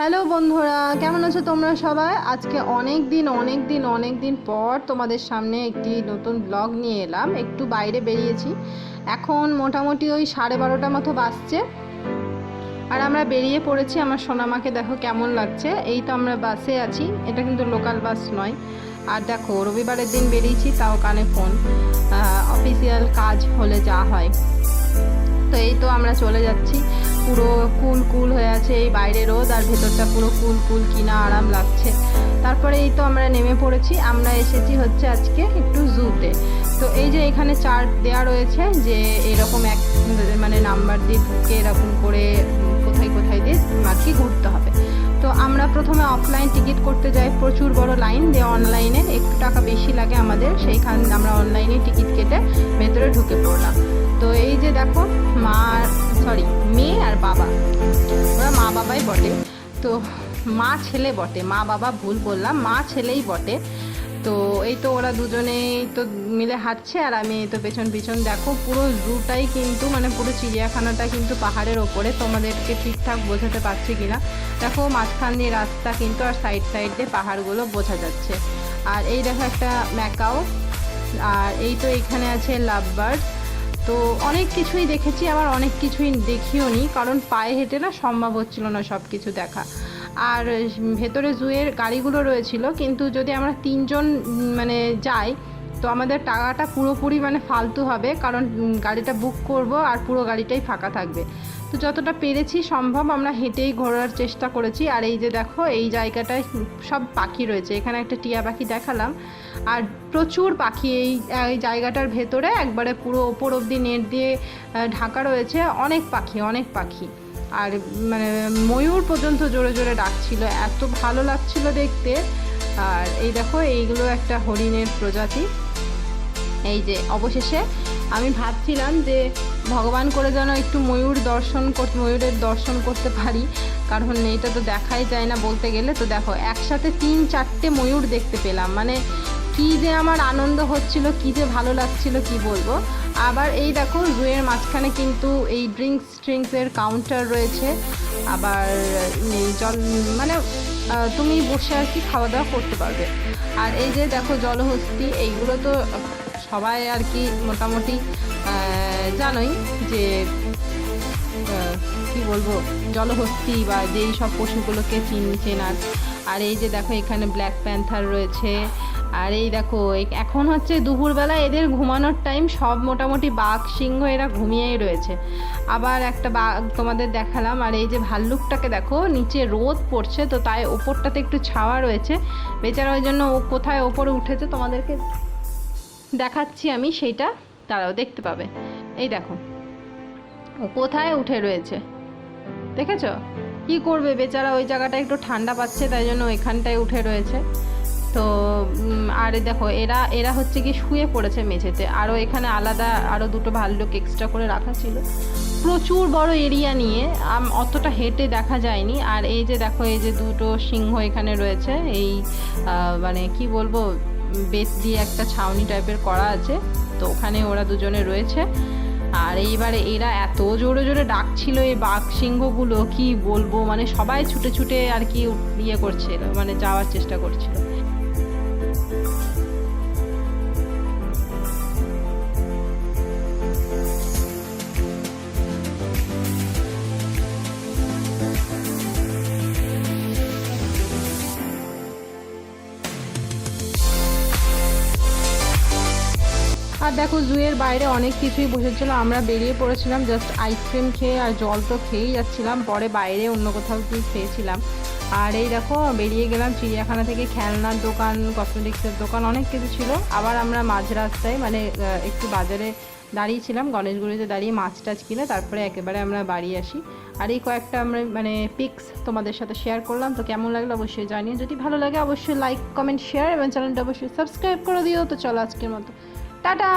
Hello বন্ধুরা, কেমন আছো তোমরা সবাই? আজকে অনেক দিন অনেক দিন অনেক দিন পর তোমাদের সামনে একটি নতুন ব্লগ নিয়ে এলাম। একটু বাইরে বেরিয়েছি। এখন মোটামুটি ওই সাড়ে বারোটা মতো বাজছে। আর আমরা বেরিয়ে পড়েছি আমার সোনামাকে, দেখো কেমন লাগছে। এই তো আমরা বাসে আছি। এটা কিন্তু লোকাল বাস নয়। আর দেখো, রবিবারের দিন বেরিয়েছি, তাও কানে ফোন অফিসিয়াল কাজ হলে যা হয়। তো এই তো আমরা চলে যাচ্ছি। পুরো কুল কুল হয়ে আছে এই বাইরে রোদ আর ভেতরটা পুরো কুল কুল কিনা আরাম লাগছে। তারপরে এই তো আমরা নেমে পড়েছি। আমরা এসেছি হচ্ছে আজকে একটু জুতে। তো এই যে এখানে চার্ট দেওয়া রয়েছে যে এরকম এক মানে নাম্বার দিয়ে ঢুকে এরকম করে কোথায় কোথায় দিয়ে আর কি ঘুরতে হবে। তো আমরা প্রথমে অফলাইন টিকিট করতে যাই। প্রচুর বড় লাইন দিয়ে অনলাইনে একটু টাকা বেশি লাগে আমাদের। সেইখান, আমরা অনলাইনে টিকিট কেটে ভেতরে ঢুকে পড়লাম। তো এই যে দেখো মা সরি মেয়ে আর বাবা। ওরা মা বাবাই বটে। তো মা ছেলে বটে। মা বাবা ভুল বললাম, মা ছেলেই বটে। তো এই তো ওরা দুজনেই তো মিলে হাঁটছে আর আমি এই তো পেছন পিছন দেখো, পুরো জুটাই কিন্তু মানে পুরো চিড়িয়াখানাটা কিন্তু পাহাড়ের ওপরে। তোমাদেরকে ঠিকঠাক বোঝাতে পারছি কিনা? দেখো মাঝখান দিয়ে রাস্তা কিন্তু আর সাইড সাইড দিয়ে পাহাড়গুলো বোঝা যাচ্ছে। আর এই দেখো একটা ম্যাকাও। আর এই তো এখানে আছে লাভ বার্ড তো অনেক কিছুই দেখেছি, আবার অনেক কিছুই দেখিও নি, কারণ পায়ে হেঁটে না সম্ভব হচ্ছিল না সব কিছু দেখা। আর ভেতরে জুয়ের গাড়িগুলো রয়েছিল, কিন্তু যদি আমরা তিনজন মানে যাই, তো আমাদের টাকাটা পুরোপুরি মানে ফালতু হবে, কারণ গাড়িটা বুক করব আর পুরো গাড়িটাই ফাঁকা থাকবে। তো যতটা পেরেছি সম্ভব আমরা হেঁটেই ঘোরার চেষ্টা করেছি। আর এই যে দেখো, এই জায়গাটায় সব পাখি রয়েছে। এখানে একটা টিয়া পাখি দেখালাম। আর প্রচুর পাখি এই এই জায়গাটার ভেতরে। একবারে পুরো ওপর অবধি নেট দিয়ে ঢাকা রয়েছে। অনেক পাখি অনেক পাখি। আর মানে ময়ূর পর্যন্ত জোরে জোরে ডাকছিল। এত ভালো লাগছিল দেখতে। আর এই দেখো, এইগুলো একটা হরিণের প্রজাতি। এই যে অবশেষে আমি ভাবছিলাম যে ভগবান করে যেন একটু ময়ূর দর্শন করতে ময়ূরের দর্শন করতে পারি। কারণ এটা তো দেখাই যায় না বলতে গেলে। তো দেখো, একসাথে তিন, চারটে ময়ূর দেখতে পেলাম। মানে কি যে আমার আনন্দ হচ্ছিল, কি যে ভালো লাগছিল, কি বলব? আবার এই দেখো, জুয়ের মাঝখানে কিন্তু এই ড্রিঙ্কস ট্রিঙ্কসের কাউন্টার রয়েছে। আবার জল মানে তুমি বসে আর কি খাওয়া দাওয়া করতে পারবে। আর এই যে দেখো, জলহস্তি, এইগুলো তো সবাই আর কি মোটামুটি জানোই যে কি বলব, জলহস্তি বা যেই সব পশুগুলোকে চিন, চেনার। আর এই যে দেখো এখানে ব্ল্যাক প্যান্থার রয়েছে। আর এই দেখো এখন হচ্ছে দুপুরবেলা এদের ঘুমানোর টাইম সব মোটামুটি বাঘ, সিংহ এরা ঘুমিয়েই রয়েছে। আবার একটা বাঘ তোমাদের দেখালাম, আর এই যে ভাল্লুকটাকে দেখো, নিচে রোদ পড়ছে, তো তাই ওপরটাতে একটু ছাওয়া রয়েছে। বেচারা ওই জন্য ও কোথায় ওপরে উঠেছে তোমাদেরকে দেখাচ্ছি আমি সেইটা, তারাও দেখতে পাবে। এই দেখো, ও কোথায় উঠে রয়েছে? দেখেছ? কি করবে বেচারা? ওই জায়গাটা একটু ঠান্ডা পাচ্ছে, তাই জন্য ওইখানটায় উঠে রয়েছে। তো আর দেখো, এরা এরা হচ্ছে কি শুয়ে পড়েছে মেঝেতে। আরও এখানে আলাদা, আরও দুটো ভাল্লুক এক্সট্রা করে রাখা ছিল। প্রচুর বড় এরিয়া নিয়ে অতটা হেঁটে দেখা যায়নি। আর এই যে দেখো, এই যে দুটো সিংহ এখানে রয়েছে, এই মানে কি বলব বেত দিয়ে একটা ছাউনি টাইপের করা আছে, তো ওখানে ওরা দুজনে রয়েছে। আর এইবারে এরা এত জোরে জোরে ডাকছিল এই বাঘ সিংহগুলো কি বলব? মানে সবাই ছুটে ছুটে আর কি ইয়ে করছিল মানে যাওয়ার চেষ্টা করছিল। আর দেখো, জুয়ের বাইরে অনেক কিছুই বসেছিল। আমরা বেরিয়ে পড়েছিলাম জাস্ট আইসক্রিম খেয়ে আর জল তো খেয়েই যাচ্ছিলাম। পরে বাইরে অন্য কোথাও কি খেয়েছিলাম। আর এই দেখো, বেরিয়ে গেলাম চিড়িয়াখানা থেকে খেলনার দোকান কসমেটিক্সের দোকান, অনেক কিছু ছিল। আবার আমরা মাঝ রাস্তায় মানে একটু বাজারে দাঁড়িয়েছিলাম গণেশগুড়িতে দাঁড়িয়ে মাছ টাছ কিনে তারপরে একেবারে আমরা বাড়ি আসি। আর এই কয়েকটা আমরা মানে পিক্স তোমাদের সাথে শেয়ার করলাম। তো কেমন লাগল অবশ্যই জানিয়ে যদি ভালো লাগে, অবশ্যই লাইক কমেন্ট শেয়ার এবং চ্যানেলটা অবশ্যই সাবস্ক্রাইব করে দিও। তো চলো আজকের মতো। টাটা